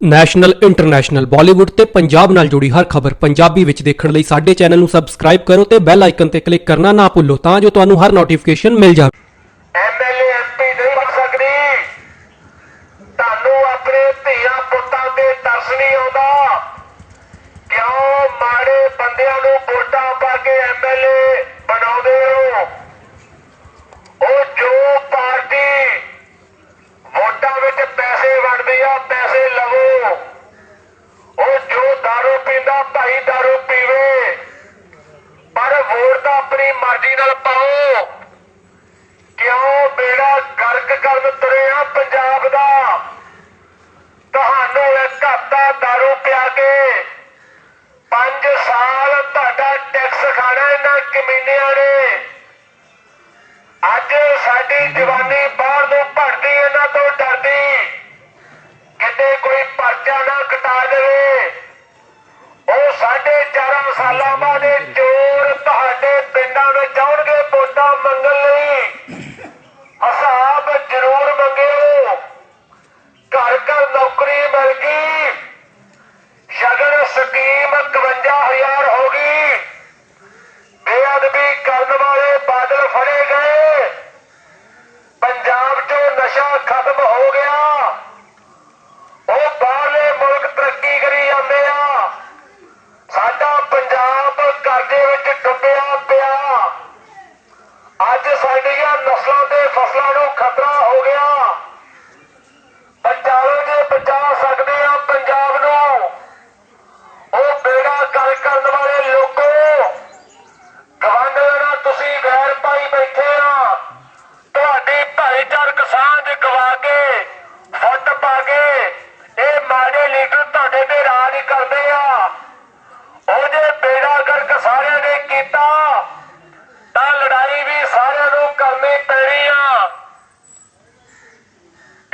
National, international, Bollywood ਤੇ ਪੰਜਾਬ ਨਾਲ ਜੁੜੀ ਹਰ ਖਬਰ ਪੰਜਾਬੀ ਵਿੱਚ ਦੇਖਣ ਲਈ ਸਾਡੇ ਚੈਨਲ ਨੂੰ ਸਬਸਕ੍ਰਾਈਬ ਕਰੋ ਤੇ ਬੈਲ ਆਈਕਨ ਤੇ ਕਲਿੱਕ ਕਰਨਾ ਨਾ ਭੁੱਲੋ ਤਾਂ ਜੋ ਤੁਹਾਨੂੰ ਹਰ ਨੋਟੀਫਿਕੇਸ਼ਨ ਮਿਲ ਜਾਵੇ ਐਮਐਲਏ ਐਮਪੀ ਨਹੀਂ ਬਣ ਸਕਦੀ। ਤੁਹਾਨੂੰ ਆਪਣੇ ਧੀਆਂ ਪੁੱਤਾਂ ਤੇ ਤਰਸ ਨਹੀਂ ਆਉਂਦਾ। ਕਿਉਂ ਮਾੜੇ ਬੰਦਿਆਂ ਨੂੰ ਵੋਟਾਂ ਪਾ ਕੇ ਐਮਐਲਏ ਹੱਤਾ दारू ਪਿਆ ਕੇ 5 ਸਾਲ ਤੁਹਾਡਾ ਟੈਕਸ ਖਾਣਾ ਇਹਨਾਂ ਕਮੀਨਿਆਂ ਨੇ।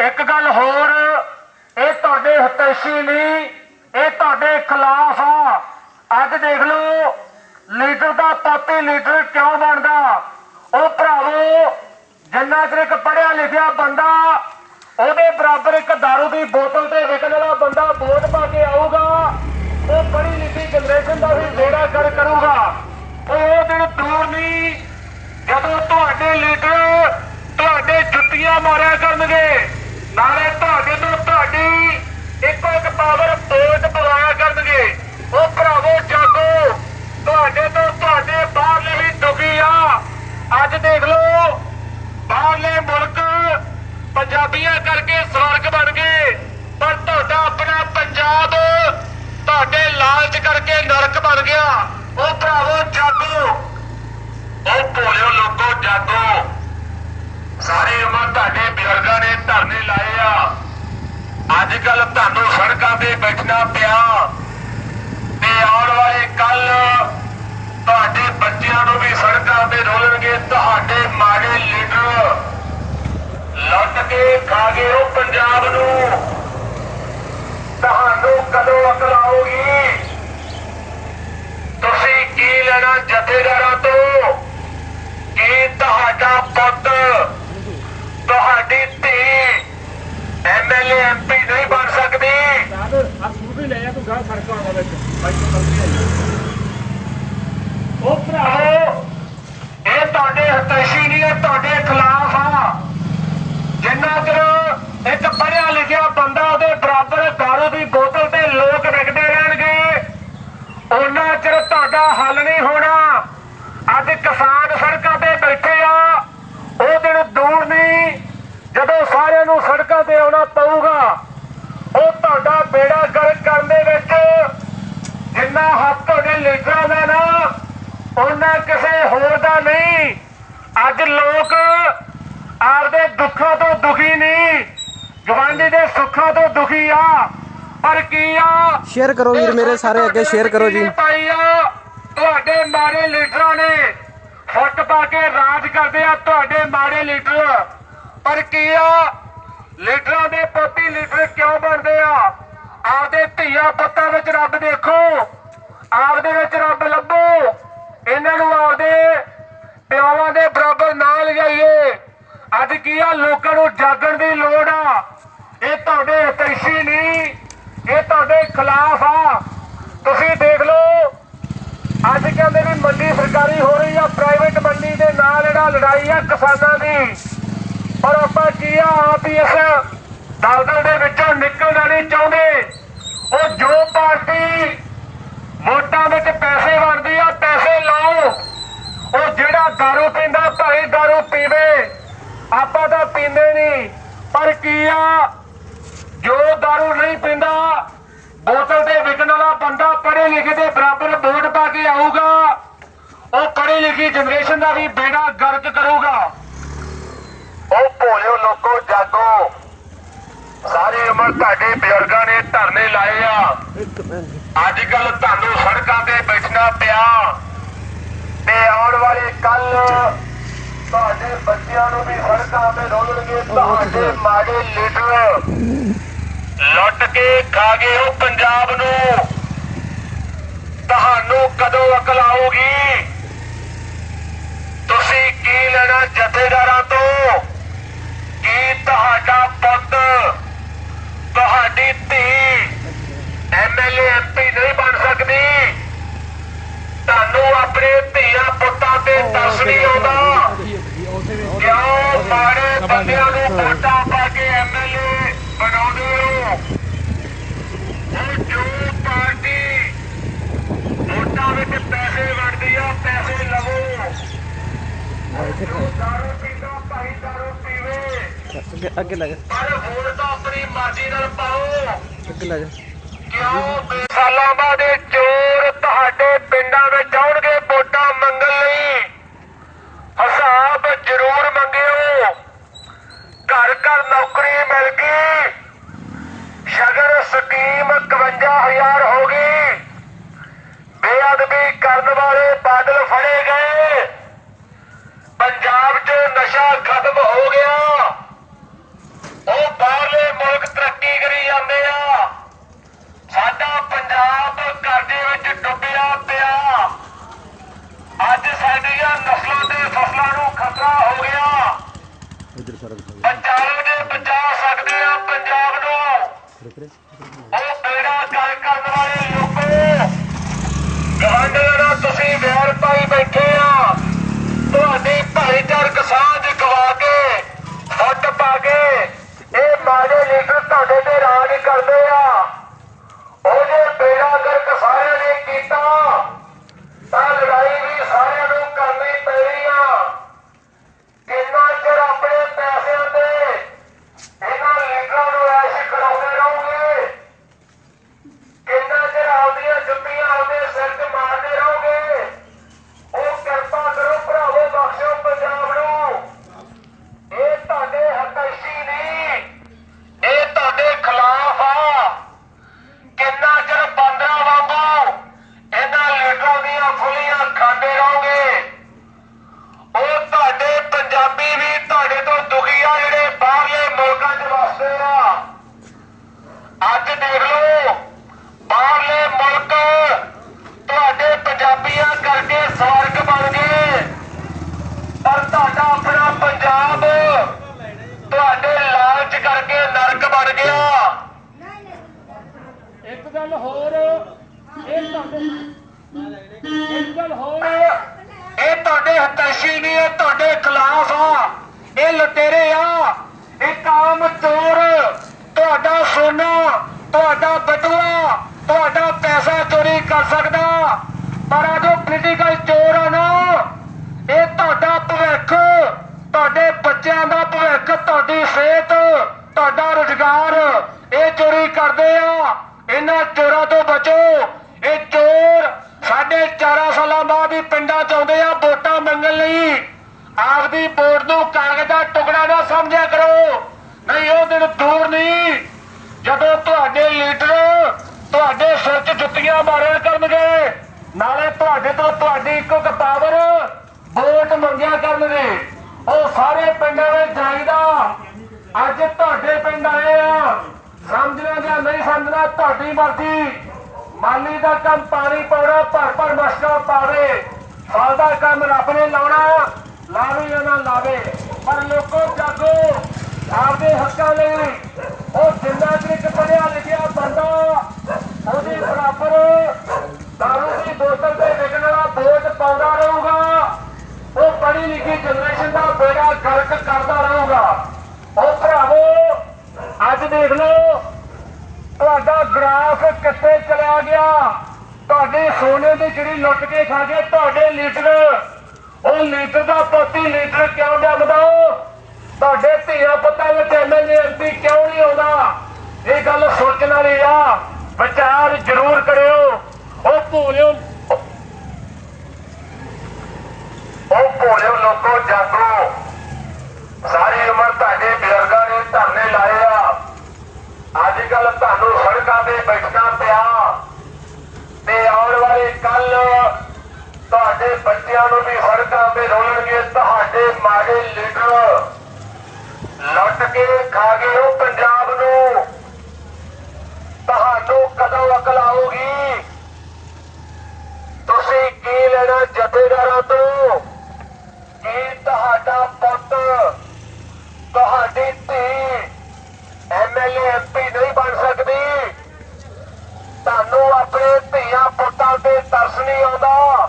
ਇੱਕ ਗੱਲ ਹੋਰ, ਇਹ ਤੁਹਾਡੇ ਹਤੈਸ਼ੀ ਨਹੀਂ, ਇਹ ਤੁਹਾਡੇ ਖਿਲਾਫ ਆ। ਅੱਜ ਦੇਖ ਲਓ, ਲੀਡਰ ਦਾ ਪਾਪੀ ਲੀਡਰ ਕਿਉਂ ਬਣਦਾ? ਉਹ ਭਰਾਵੋ, ਜਿੰਨਾ ਚਿਰ ਇੱਕ ਪੜਿਆ ਲਿਖਿਆ ਬੰਦਾ, ਉਹਦੇ ਬਰਾਬਰ ਇੱਕ दारू ਦੀ ਬੋਤਲ ਤੇ ਵਿਕਣ ਵਾਲਾ ਬੰਦਾ ਵੋਟ ਪਾ ਕੇ ਆਊਗਾ, ਉਹ ਪੜ੍ਹੀ ਲਿਖੀ ਜਨਰੇਸ਼ਨ ਦਾ ਵੀ ਬੇੜਾ ਕਰ ਕਰੂਗਾ। ਉਹ ਦਿਨ ਦੂਰ ਨਹੀਂ, ਜਦੋਂ ਤੁਹਾਡੇ ਲੀਡਰ ਤੁਹਾਡੇ ਜੁੱਤੀਆਂ ਮਾਰਿਆ ਕਰਨਗੇ। ਤੋਂ ਇੱਕੋ ਇੱਕ ਪਾਵਰ ਵੋਟ ਪਵਾਇਆ ਕਰਨਗੇ। ਉਹ ਭਰਾਵੋ, ਜਾਗੋ। ਤੁਹਾਡੇ ਤੋਂ ਤੁਹਾਡੇ ਬਾਹਰਲੇ ਵੀ ਦੁਖੀ ਆ। ਅੱਜ ਦੇਖ ਲਓ, ਬਾਹਰਲੇ ਮੁਲਕ ਪੰਜਾਬੀਆਂ ਕਰਕੇ ਸਵਰਗ ਬਣ ਗਏ। ਪਰ ਤੁਹਾਡਾ ਆਪਣਾ ਪੰਜਾਬ ਤੁਹਾਡੇ ਲਾਲਚ ਕਰਕੇ ਨਰਕ ਬਣ ਗਿਆ। ਉਹ ਭਰਾਵੋ, ਜਾਗੋ। ਉਹ ਭੋਲਿਓ ਲੋਕੋ, ਜਾਗੋ। ਸਾਰੇ ਉਮਰ ਤੁਹਾਡੇ ਬਜ਼ੁਰਗਾਂ ਨੇ ਧਰਨੇ ਲਾਏ ਆ। ਅੱਜ ਕੱਲ ਤੁਹਾਨੂੰ ਸੜਕਾਂ ਤੇ ਬੈਠਣਾ ਪਿਆ। ਤੇ ਆਉਣ ਵਾਲੇ ਕੱਲ ਤੁਹਾਡੇ ਬੱਚਿਆਂ ਨੂੰ ਵੀ ਸੜਕਾਂ ਤੇ ਰੋਲਣਗੇ। ਤੁਹਾਡੇ ਮਾੜੇ ਲੀਡਰ ਲੁੱਟ ਕੇ ਖਾ ਗਏ ਉਹ ਪੰਜਾਬ ਨੂੰ। ਤੁਹਾਨੂੰ ਕਦੋਂ ਅਕਲ ਆਊਗੀ? ਤੁਸੀਂ ਕੀ ਲੈਣਾ ਜਥੇਦਾਰਾਂ ਤੋਂ? ਕੀ ਤੁਹਾਡਾ ਪੁੱਤ? ਤੁਹਾਡੀ ਧੀ ਐਮਐਲਏ ਐਮਪੀ ਨਹੀਂ ਬਣ ਸਕਦੀ। ਆ ਸੂਟ ਵੀ ਲੈ ਜਾ ਤੂੰ ਗਾਂ ਸੜਕਾਂ ਆਉਣਾ ਵਿੱਚ। ਬਾਈਕ ਤੋਂ ਗਲਤੀ ਆਈ ਉਹ ਭਰਾਓ ਇਹ ਤੁਹਾਡੇ ਹਤੈਸ਼ੀ ਨਹੀਂ ਇਹ ਤੁਹਾਡੇ ਖਿਲਾਫ ਆ। ਜਿੰਨਾ ਚਿਰ ਇੱਕ ਪੜ੍ਹਿਆ ਲਿਖਿਆ ਬੰਦਾ ਉਹਦੇ ਬਰਾਬਰ ਦਾਰੂ ਦੀ ਬੋਤਲ ਤੇ ਲੋਕ ਵਿਕਦੇ ਰਹਿਣਗੇ ਉਹਨਾਂ ਚਿਰ ਤੁਹਾਡਾ ਹੱਲ ਨਹੀਂ ਹੋਣਾ। ਅੱਜ ਕਿਸਾਨ ਸੜਕਾਂ ਤੇ ਬੈਠੇ ਆ ਉਹ ਦਿਨ ਦੂਰ ਨਹੀਂ ਜਦੋਂ ਸਾਰਿਆਂ ਨੂੰ ਸੜਕਾਂ ਤੇ ਆਉਣਾ ਪਊਗਾ। ਉਹ ਤੁਹਾਡਾ ਬੇੜਾ ਗਰਕ ਕਰਨ ਦੇ ਵਿੱਚ ਜਿੰਨਾ ਹੱਥ ਤੁਹਾਡੇ ਲੀਡਰਾਂ ਦਾ ਨਾ ਉਹਨਾਂ ਕਿਸੇ ਹੋਰ ਦਾ ਨਹੀਂ। ਅੱਜ ਲੋਕ ਆਪਦੇ ਦੁੱਖਾਂ ਤੋਂ ਦੁਖੀ ਨਹੀਂ ਗਵਾਂਢੀ ਦੇ ਸੁੱਖਾਂ ਤੋਂ ਦੁਖੀ ਆ। ਪਰ ਕੀ ਆ? ਸ਼ੇਅਰ ਕਰੋ ਵੀਰ ਮੇਰੇ ਸਾਰੇ ਅੱਗੇ ਸ਼ੇਅਰ ਕਰੋ ਜੀ। ਤੁਹਾਡੇ ਮਾੜੇ ਲੀਡਰਾਂ ਨੇ ਫੁੱਟ ਪਾ ਕੇ ਰਾਜ ਕਰਦੇ ਆ ਤੁਹਾਡੇ ਮਾੜੇ ਲੀਡਰ। ਪਰ ਕੀ ਆ? ਲੀਡਰਾਂ ਦੇ ਪੋਤੀ ਲੀਡਰ ਕਿਉਂ ਬਣਦੇ ਆ? ਆਪਦੇ ਧੀਆ ਪੁੱਤਾਂ ਵਿੱਚ ਰੱਬ ਦੇਖੋ। ਆਪਦੇ ਵਿੱਚ ਰੱਬ ਲੱਭੋ। ਇਹਨਾਂ ਨੂੰ ਆਪਦੇ ਪਿਓਾਂ ਦੇ ਬਰਾਬਰ ਨਾ ਲਿਜਾਈਏ ਅੱਜ ਕੀ ਆ? ਲੋਕਾਂ ਨੂੰ ਜਾਗਣ ਦੀ ਲੋੜ ਆ। ਇਹ ਤੁਹਾਡੇ ਹਤੈਸ਼ੀ ਨਹੀਂ। ਇਹ ਤੁਹਾਡੇ ਖਿਲਾਫ ਆ। ਤੁਸੀਂ ਦੇਖ ਲਓ, ਅੱਜ ਕਹਿੰਦੇ ਵੀ ਮੰਡੀ ਸਰਕਾਰੀ ਹੋ ਰਹੀ ਆ। ਪ੍ਰਾਈਵੇਟ ਮੰਡੀ ਦੇ ਨਾਲ ਜਿਹੜਾ ਲੜਾਈ ਆ ਕਿਸਾਨਾਂ ਦੀ। ਪਰ ਆਪਾਂ ਕੀ ਆ, ਆਪ ਹੀ ਇਸ ਦਲਦਲ ਦੇ ਵਿੱਚੋਂ ਨਿਕਲਣਾ ਨਹੀਂ ਚਾਹੁੰਦੇ। ਉਹ ਜੋ ਪਾਰਟੀ ਵੋਟਾਂ ਵਿੱਚ ਪੈਸੇ ਵੰਡਦੀ ਆ, ਪੈਸੇ ਲਾਓ। ਉਹ ਜਿਹੜਾ ਦਾਰੂ ਪੀਂਦਾ, ਭਾਈ ਦਾਰੂ ਪੀਵੇ, ਆਪਾਂ ਤਾਂ ਪੀਂਦੇ ਨਹੀਂ। ਪਰ ਕੀ ਆ, ਜੋ ਦਾਰੂ ਨਹੀਂ ਪੀਂਦਾ, ਬੋਤਲ ਤੇ ਵਿਕਣ ਵਾਲਾ ਬੰਦਾ ਪੜ੍ਹੇ ਲਿਖੇ ਦੇ ਬਰਾਬਰ ਵੋਟ ਪਾ ਕੇ ਆਊਗਾ। ਉਹ ਪੜ੍ਹੀ ਲਿਖੀ ਜਨਰੇਸ਼ਨ ਦਾ ਵੀ ਬੇੜਾ ਗਰਕ ਕਰੂਗਾ। ਭੋਲਿਓ ਲੋਕੋ, ਜਾਗੋ। ਸਾਰੀ ਉਮਰ ਤੁਹਾਡੇ ਬਜ਼ੁਰਗਾਂ ਨੇ ਧਰਨੇ ਲਾਏ ਆ। ਅੱਜ ਕੱਲ ਤੁਹਾਨੂੰ ਸੜਕਾਂ ਤੇ ਬੈਠਣਾ ਪਿਆ। ਤੇ ਆਉਣ ਵਾਲੇ ਕੱਲ ਤੁਹਾਡੇ ਬੱਚਿਆਂ ਨੂੰ ਵੀ ਸੜਕਾਂ ਤੇ ਰੋਲਣਗੇ। ਤੁਹਾਡੇ ਮਾੜੇ ਲੀਡਰ ਲੁੱਟ ਕੇ ਖਾ ਗਏ ਉਹ ਪੰਜਾਬ ਨੂੰ। ਤੁਹਾਨੂੰ ਕਦੋਂ ਅਕਲ ਆਊਗੀ? ਤੁਸੀਂ ਕੀ ਲੈਣਾ ਜਥੇਦਾਰਾਂ ਤੋਂ? ਤੁਹਾਡਾ ਪੁੱਤ ਤੁਹਾਡੀ ਧੀ ਐਮਐਲਏ ਐਮਪੀ ਨਹੀਂ ਬਣ ਸਕਦੀ। ਤੁਹਾਨੂੰ ਆਪਣੇ ਧੀਆਂ ਪੁੱਤਾਂ ਤੇ ਤਰਸ ਨਹੀਂ ਆਉਂਦਾ ਕਿਉਂ ਮਾੜੇ ਬੰਦਿਆਂ ਨੂੰ ਵੋਟਾਂ ਪਾ ਕੇ ਐਮਐਲਏ ਬਣਾਉਂਦੇ ਹੋ ਉਹ ਜੋ ਪਾਰਟੀ ਵੋਟਾਂ ਵਿੱਚ ਪੈਸੇ ਵੰਡਦੀ ਆ ਪੈਸੇ ਲਵੋ ਜੋ ਦਾਰੂ ਪੀਂਦਾ ਭਾਈ ਦਾਰੂ ਪੀਵੇ ਅੱਗੇ ਅੱਗੇ ਲੈ ਜਾ। ਪਰ ਵੋਟ ਤਾਂ ਆਪਣੀ ਮਰਜ਼ੀ ਨਾਲ ਪਾਓ। ਅੱਗੇ ਲੈ ਜਾ। ਕਿਉਂ? ਬੇ- ਸਾਲਾਂ ਬਾਅਦ ਇਹ ਚੋਰ ਤੁਹਾਡੇ ਪਿੰਡਾਂ ਵਿੱਚ ਆਉਣਗੇ ਵੋਟਾਂ ਮੰਗਣ ਲਈ। ਹਿਸਾਬ ਜ਼ਰੂਰ ਮੰਗਿਓ। ਘਰ ਘਰ ਨੌਕਰੀ ਮਿਲ ਗਈ। ਸ਼ਗਰ ਸਕੀਮ 51000 ਹੋ ਗਈ ਬੇਅਦਬੀ ਕਰਨ ਵਾਲੇ ਬਾਦਲ ਫੜੇ ਗਏ ਪੰਜਾਬ 'ਚ ਨਸ਼ਾ ਖਤਮ ਹੋ ਗਿਆ ਉਹ ਬਾਹਰਲੇ ਮੁਲਕ ਤਰੱਕੀ ਕਰੀ ਜਾਂਦੇ ਆ। ਸਾਡਾ ਪੰਜਾਬ ਕਰਜ਼ੇ ਵਿੱਚ ਡੁੱਬਿਆ ਪਿਆ। ਅੱਜ ਸਾਡੀਆਂ ਨਸਲਾਂ ਤੇ ਫਸਲਾਂ ਨੂੰ ਖਤਰਾ ਹੋ ਗਿਆ। ਇਧਰ ਸਾਰਾ ਬਚਾਓ ਦੇ ਬਚਾ ਸਕਦੇ ਆ ਪੰਜਾਬ ਨੂੰ। ਉਹ ਬੇੜਾ ਗੱਲ ਕਰਨ ਵਾਲੇ ਲੋਕੋ। ਗਵਾਂਢੀਆਂ ਨਾਲ ਤੁਸੀਂ ਵੈਰ ਪਾਈ ਬੈਠੇ ਆ ਤੁਹਾਡੀ ਭਾਈਚਾਰਕ ਸਾਂਝ ਗਵਾ ਕੇ ਫੁੱਟ ਪਾ ਕੇ ਇਹ ਮਾੜੇ ਲੀਡਰ ਤੁਹਾਡੇ ਤੇ ਰਾਜ ਕਰਦੇ ਆ ਉਹ ਜੇ ਬੇੜਾ ਗਰਕ ਸਾਰਿਆਂ ਨੇ ਕੀਤਾ ਤਾਂ ਲੜਾਈ ਵੀ ਸਾਰਿਆਂ ਨੂੰ ਕਰਨੀ ਪੈਣੀ ਆ ਕਿੰਨਾ ਚਿਰ ਆਪਣੇ ਪੈਸਿਆਂ ਤੇ ਇਹਨਾਂ ਲੀਡਰਾਂ ਨੂੰ ਐਸ਼ ਕਰਾਉਂਦੇ ਰਹੋਗੇ ਕਿੰਨਾ ਚਿਰ ਆਪਦੀਆਂ ਜੁੱਤੀਆਂ ਆਪਦੇ ਸਿਰ 'ਚ ਮਾਰਦੇ ਰਹੋਗੇ ਉਹ ਕਿਰਪਾ ਕਰੋ ਭਰਾਵੋ ਬਖਸ਼ੋ ਪੰਜਾਬ ਨੂੰ ਇਹ ਤੁਹਾਡੇ ਹਕੈਸ਼ੀ ਨਹੀਂ ਇਹ ਤੁਹਾਡੇ ਖਿਲਾਫ ਆ ਕਿੰਨਾ ਚਿਰ ਬਾਂਦਰਾਂ ਵਾਂਗੂ ਇਹਨਾਂ ਲੀਡਰਾਂ ਦੀਆਂ ਫੁੱਲੀਆਂ ਖਾਂਦੇ ਰਹੋਗੇ ਉਹ ਤੁਹਾਡੇ ਪੰਜਾਬੀ ਵੀ ਤੁਹਾਡੇ ਤੋਂ ਦੁਖੀ ਆ ਜਿਹੜੇ ਬਾਹਰਲੇ ਮੁਲਕਾਂ 'ਚ ਵਸਦੇ ਆ ਅੱਜ ਦੇਖ ਲਓ ਬਾਹਰਲੇ ਮੁਲਕ ਤੁਹਾਡੇ ਪੰਜਾਬੀਆਂ ਕਰਕੇ ਸਵਰਗ ਬਣ ਗਏ ਪਰ ਤੁਹਾਡਾ ਆਪਣਾ ਪੰਜਾਬ ਤੁਹਾਡੇ ਲਾਲਚ ਕਰਕੇ ਨਰਕ ਬਣ ਗਿਆ ਇੱਕ ਗੱਲ ਹੋਰ ਇਹ ਤੁਹਾਡੇ ਇੱਕ ਗੱਲ ਹੋਰ ਇਹ ਤੁਹਾਡੇ ਹਤੈਸ਼ੀ ਨਹੀਂ ਇਹ ਤੁਹਾਡੇ ਖਿਲਾਫ ਆ ਇਹ ਲੁਟੇਰੇ ਇਹ ਕਾਮ ਚੋਰ, ਤੁਹਾਡਾ ਸੋਨਾ, ਤੁਹਾਡਾ ਬਟੂਆ, ਤੁਹਾਡਾ ਪੈਸਾ ਚੋਰੀ ਕਰ ਸਕਦਾ। ਪਰ ਆ ਜੋ ਪੋਲੀਟੀਕਲ ਚੋਰ ਆ ਨਾ, ਇਹ ਤੁਹਾਡਾ ਭਵਿੱਖ, ਤੁਹਾਡੇ ਬੱਚਿਆਂ ਦਾ ਭਵਿੱਖ, ਤੁਹਾਡੀ ਸਿਹਤ, ਤੁਹਾਡਾ ਰੁਜ਼ਗਾਰ, ਇਹ ਚੋਰੀ ਕਰਦੇ ਆ। ਇਹਨਾਂ ਚੋਰਾਂ ਤੋਂ ਬਚੋ। ਇਹ ਚੋਰ ਸਾਡੇ 4 ਸਾਲਾਂ ਬਾਅਦ ਹੀ ਪਿੰਡਾਂ ਚ ਆਉਂਦੇ ਆ, ਵੋਟਾਂ ਮੰਗਣ ਲਈ। ਆਪਦੀ ਵੋਟ ਨੂੰ ਕਾਗਜ਼ ਦਾ ਟੁਕੜਾ ਨਾ ਸਮਝਿਆ ਕਰੋ। ਨਹੀਂ, ਉਹ ਦਿਨ ਦੂਰ ਨਹੀਂ। ਜਦੋਂ ਤੁਹਾਡੇ ਲੀਡਰ ਤੁਹਾਡੇ ਸਿਰ 'ਚ ਜੁੱਤੀਆਂ ਮਾਰਿਆ ਕਰਨਗੇ, ਨਾਲੇ ਤੁਹਾਡੇ ਤੋਂ ਤੁਹਾਡੀ ਇੱਕੋ ਇੱਕ ਪਾਵਰ ਵੋਟ ਮੰਗਿਆ ਕਰਨਗੇ। ਉਹ ਸਾਰੇ ਪਿੰਡਾਂ ਵਿੱਚ ਜਾਈਦਾ। ਅੱਜ ਤੁਹਾਡੇ ਪਿੰਡ ਆਏ ਆ। ਸਮਝਣਾ ਜਾਂ ਨਹੀਂ ਸਮਝਣਾ, ਤੁਹਾਡੀ ਮਰਜ਼ੀ। ਮਾਲੀ ਦਾ ਕੰਮ ਪਾਣੀ ਪਾਉਣਾ ਭਰ ਭਰ ਮਸ਼ਕਾ ਪਾਵੇ। ਫਲ ਦਾ ਕੰਮ ਰੱਬ ਨੇ ਲਾਉਣਾ। ਲਾਵੇ ਜਾਂ ਨਾ ਲਾਵੇ, ਪਰ ਲੋਕੋ ਜਾਗੋ, ਆਪਦੇ ਹੱਕਾਂ ਲਈ। ਉਹ ਜਿੰਨਾ ਇੱਕ ਪੜਿਆ ਲਿਖਿਆ ਬੰਦਾ, ਉਹਦੇ ਬਰਾਬਰ ਦਾਰੂ ਦੀ ਬੋਤਲ ਤੇ ਵਿਕਣ ਵਾਲਾ ਬੋਝ ਪਾਉਂਦਾ ਰਹੂਗਾ। ਉਹ ਪੜ੍ਹੀ ਲਿਖੀ ਜਨਰੇਸ਼ਨ ਦਾ ਬੇੜਾ ਗਰਕ ਕਰਦਾ ਰਹੂਗਾ। ਉਹ ਭਰਾਵੋ, ਅੱਜ ਦੇਖ ਲਓ, ਤੁਹਾਡਾ ਗ੍ਰਾਫ ਕਿੱਥੇ ਚਲਿਆ ਗਿਆ? ਤੁਹਾਡੇ ਸੋਨੇ ਦੀ ਚਿੜੀ ਲੁੱਟ ਕੇ ਖਾ ਗਏ, ਤੁਹਾਡੇ ਲੀਡਰ। ਉਹ ਲੀਡਰ ਦਾ ਪੋਤੀ ਲੀਡਰ ਕਿਉਂ ਡੱਬਦਾ ਤੁਹਾਡੇ ਧੀਆ ਪੁੱਤਾਂ ਵਿੱਚ ਐਮਐਲਏ ਐਮਪੀ ਕਿਉਂ ਨਹੀਂ ਆਉਂਦਾ? ਇਹ ਗੱਲ ਸੋਚਣ ਵਾਲੀ ਆ। ਵਿਚਾਰ ਜ਼ਰੂਰ ਕਰਿਓ। ਉਹ ਭੋਲਿਓ ਉਹ ਭੋਲਿਓ ਲੋਕੋ ਜਾਗੋ ਸਾਰੀ ਉਮਰ ਤੁਹਾਡੇ ਬਜ਼ੁਰਗਾਂ ਨੇ ਧਰਨੇ ਲਾਏ ਆ ਅੱਜ ਕੱਲ ਤੁਹਾਨੂੰ ਸੜਕਾਂ ਤੇ ਬੈਠਣਾ ਪਿਆ ਤੇ ਆਉਣ ਵਾਲੇ ਕੱਲ ਤੁਹਾਡੇ ਬੱਚਿਆਂ ਨੂੰ ਵੀ ਸੜਕਾਂ ਤੇ ਰੋਲਣਗੇ ਤੁਹਾਡੇ ਮਾੜੇ ਲੀਡਰ ਲੁੱਟ ਕੇ ਖਾ ਗਏ ਉਹ ਪੰਜਾਬ ਨੂੰ ਤੁਹਾਨੂੰ ਕਦੋਂ ਅਕਲ ਆਊਗੀ ਤੁਸੀਂ ਕੀ ਜਥੇਦਾਰਾਂ ਤੋਂ ਕੀ ਤੁਹਾਡਾ ਪੁੱਤ, ਤੁਹਾਡੀ ਧੀ ਐਮਐਲਏ ਐਮਪੀ ਨਹੀਂ ਬਣ ਸਕਦੀ। ਤੁਹਾਨੂੰ ਆਪਣੇ ਧੀਆਂ ਪੁੱਤਾਂ ਤੇ ਤਰਸ ਨਹੀਂ ਆਉਂਦਾ।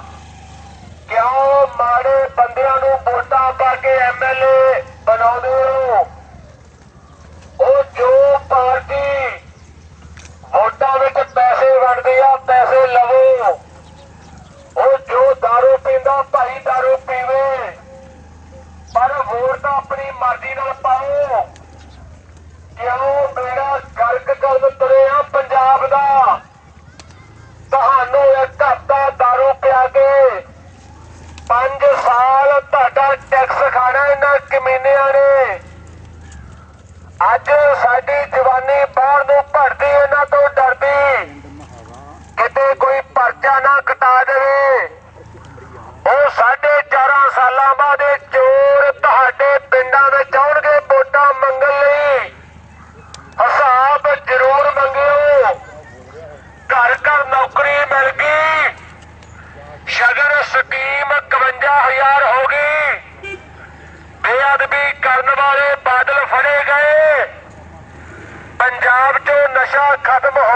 ਕਿਉਂ ਮਾੜੇ ਬੰਦਿਆਂ ਨੂੰ ਵੋਟਾਂ ਪਾ ਕੇ ਐਮਐਲਏ ਬਣਾਉਂਦੇ ਹੋ? ਉਹ ਜੋ ਪਾਰਟੀ ਵੋਟਾਂ ਵਿੱਚ ਪੈਸੇ ਵੰਡਦੀ ਆ, ਪੈਸੇ ਲਵੋ ਉਹ ਜੋ दारू ਦਾਰੂ ਪੀਵੇ ਪਰ ਵੋਟ ਤਾਂ ਆਪਣੀ ਮਰਜ਼ੀ ਨਾਲ ਪਾਓ ਕਿਉਂ ਬੇੜਾ ਗਰਕ ਗਲ ਤੁਰੇ ਆ ਪੰਜਾਬ ਦਾ ਤੁਹਾਨੂੰ ਇੱਕ ਦਾ ਦਾਰੂ ਪਿਆ ਕੇ 5 ਸਾਲ ਤੁਹਾਡਾ ਟੈਕਸ ਖਾਣਾ ਇਹਨਾਂ ਕਮੀਨਿਆਂ ਨੇ। ਅੱਜ ਸਾਡੇ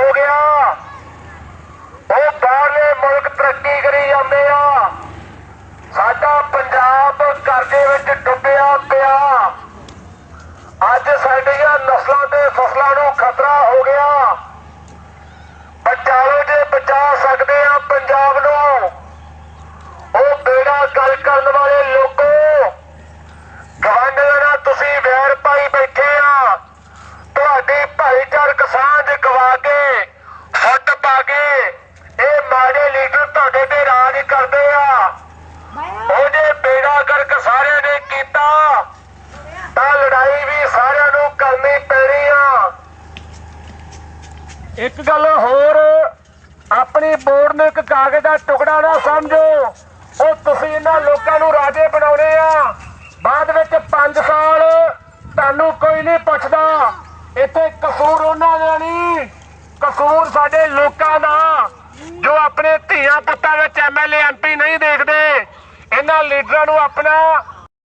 ਖਤਮ ਹੋ ਗਿਆ ਉਹ ਬਾਹਰਲੇ ਮੁਲਕ ਤਰੱਕੀ ਕਰੀ ਜਾਂਦੇ ਆ ਸਾਡਾ ਪੰਜਾਬ ਕਰਜ਼ੇ ਵਿੱਚ ਡੁੱਬਿਆ ਪਿਆ ਅੱਜ ਸਾਡੀਆਂ ਨਸਲਾਂ ਤੇ ਫਸਲਾਂ ਨੂੰ ਖਤਰਾ ਹੋ ਗਿਆ ਬਚਾਓ ਜੇ ਬਚਾ ਸਕਦੇ ਆ ਪੰਜਾਬ ਨੂੰ ਉਹ ਬੇੜਾ ਗੱਲ ਕਰਨ ਵਾਲੇ ਲੋਕੋ ਗਵਾਂਢੀਆਂ ਨਾਲ ਤੁਸੀਂ ਵੈਰ ਪਾਈ ਬੈਠੇ ਆ ਤੁਹਾਡੀ ਭਾਈਚਾਰਕ ਸਾਂਝ ਗਵਾ ਕੇ ਫੁੱਟ ਪਾ ਕੇ ਇਹ ਮਾੜੇ ਲੀਡਰ ਤੁਹਾਡੇ ਤੇ ਰਾਜ ਕਰਦੇ ਆ ਉਹਦੇ ਬੇੜਾ ਗਰਕ ਸਾਰਿਆਂ ਨੇ ਕੀਤਾ ਤਾਂ ਲੜਾਈ ਵੀ ਸਾਰਿਆਂ ਨੂੰ ਕਰਨੀ ਪੈਣੀ ਆ ਇੱਕ ਗੱਲ ਹੋਰ, ਆਪਣੀ ਬੋਰਡ ਨੂੰ ਇੱਕ ਕਾਗਜ਼ ਦਾ ਟੁਕੜਾ ਨਾ ਸਮਝੋ। ਉਹ ਤੁਸੀਂ ਇਹਨਾਂ ਲੋਕਾਂ ਨੂੰ ਰਾਜੇ ਬਣਾਉਣੇ ਆ। ਬਾਅਦ ਵਿੱਚ 5 ਸਾਲ ਤੁਹਾਨੂੰ ਕੋਈ ਨਹੀਂ ਪੁੱਛਦਾ। ਇੱਥੇ ਕਸੂਰ ਉਹਨਾਂ ਦਾ ਨਹੀਂ। ਕਸੂਰ ਸਾਡੇ ਲੋਕਾਂ ਦਾ। ਜੋ ਆਪਣੇ ਧੀਆਂ ਪੁੱਤਾਂ ਵਿੱਚ ਐਮਐਲਏ ਐਮਪੀ ਨਹੀਂ ਦੇਖਦੇ, ਇਹਨਾਂ ਲੀਡਰਾਂ ਨੂੰ ਆਪਣਾ